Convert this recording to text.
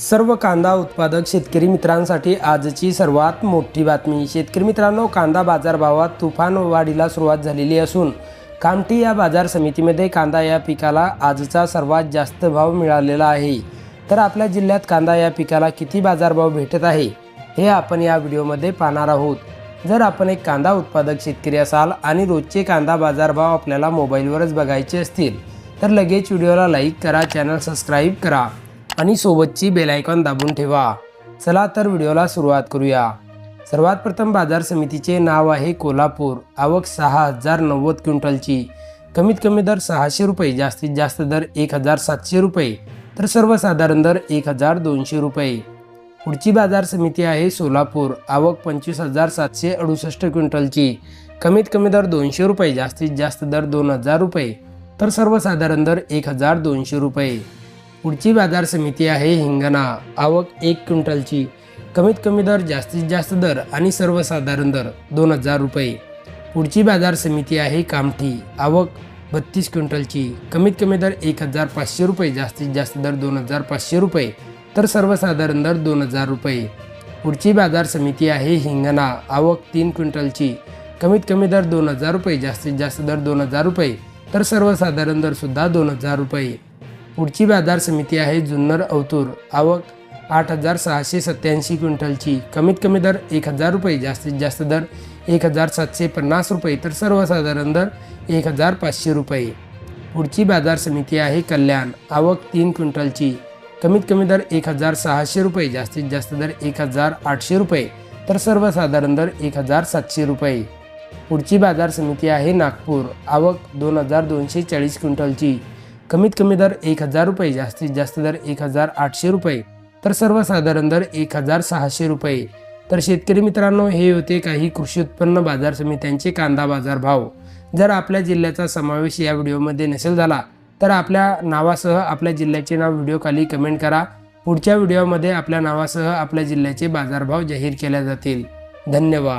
सर्व कांदा उत्पादक शेतकरी मित्रांसाठी आजची सर्वात मोठी बातमी. शेतकरी मित्रांनो कांदा बाजारभावात तुफान वाढीला सुरुवात झालेली असून कामठी या बाजार समितीमध्ये कांदा या पिकाला आजचा सर्वात जास्त भाव मिळालेला आहे. तर आपल्या जिल्ह्यात कांदा या पिकाला किती बाजारभाव भेटत आहे हे आपण या व्हिडिओमध्ये पाहणार आहोत. जर आपण एक कांदा उत्पादक शेतकरी असाल आणि रोजचे कांदा बाजारभाव आपल्याला मोबाईलवरच बघायचे असतील तर लगेच व्हिडिओला लाईक करा चॅनल सबस्क्राईब करा. आणि सोबतची बेलायकॉन दाबून ठेवा. चला तर व्हिडिओला सुरुवात करूया. सर्वात प्रथम बाजार समितीचे नाव आहे कोल्हापूर. आवक सहा हजार नव्वद क्विंटलची. कमीत कमी दर सहाशे रुपये जास्तीत जास्त दर एक हजार सातशे रुपये तर सर्वसाधारण दर एक हजार दोनशे रुपये. पुढची बाजार समिती आहे सोलापूर. आवक पंचवीस हजार सातशे अडुसष्ट क्विंटलची. कमीत कमी दर दोनशे रुपये जास्तीत जास्त दर दोन हजार रुपये तर सर्वसाधारण दर एक हजार दोनशे रुपये. पुढची बाजार समिती आहे हिंगणा. आवक एक क्विंटलची. कमीत कमी दर जास्तीत जास्त दर आणि सर्वसाधारण दर दोन हजार रुपये. पुढची बाजार समिती आहे कामठी. आवक बत्तीस क्विंटलची. कमीत कमी दर एक हजार पाचशे रुपये जास्तीत जास्त दर दोन हजार पाचशे रुपये. तर सर्वसाधारण दर दोन हजार रुपये. पुढची बाजार समिती आहे हिंगणा. आवक तीन क्विंटलची. कमीत कमी दर दोन हजार रुपये जास्तीत जास्त दर दोन हजार रुपये. तर सर्वसाधारण दरसुद्धा दोन हजार रुपये. पुढची बाजार समिती आहे जुन्नर अवतूर. आवक आठ हजार सहाशे सत्याऐंशी क्विंटलची. कमीत कमी दर एक हजार रुपये जास्तीत जास्त दर एक हजार सातशे पन्नास रुपये तर सर्वसाधारण दर एक हजार पाचशे रुपये. पुढची बाजार समिती आहे कल्याण. आवक तीन क्विंटलची. कमीत कमी दर एक हजार सहाशे रुपये जास्तीत जास्त दर एक हजार आठशे रुपये तर सर्वसाधारण दर एक हजार सातशे रुपये. पुढची बाजार समिती आहे नागपूर. आवक दोन हजार दोनशे चाळीस क्विंटलची. कमीत कमी दर एक हजार रुपये जास्तीत जास्त दर एक हजार आठशे रुपये तर सर्वसाधारण दर एक हजार सहाशे रुपये. तर शेतकरी मित्रांनो हे होते काही कृषी उत्पन्न बाजार समित्यांचे कांदा बाजार भाव जर आपल्या जिल्ह्याचा समावेश या व्हिडिओमध्ये नसेल झाला तर आपल्या नावासह आपल्या जिल्ह्याचे नाव व्हिडिओ खाली कमेंट करा. पुढच्या व्हिडिओमध्ये आपल्या नावासह आपल्या जिल्ह्याचे बाजारभाव जाहीर केले जातील. धन्यवाद.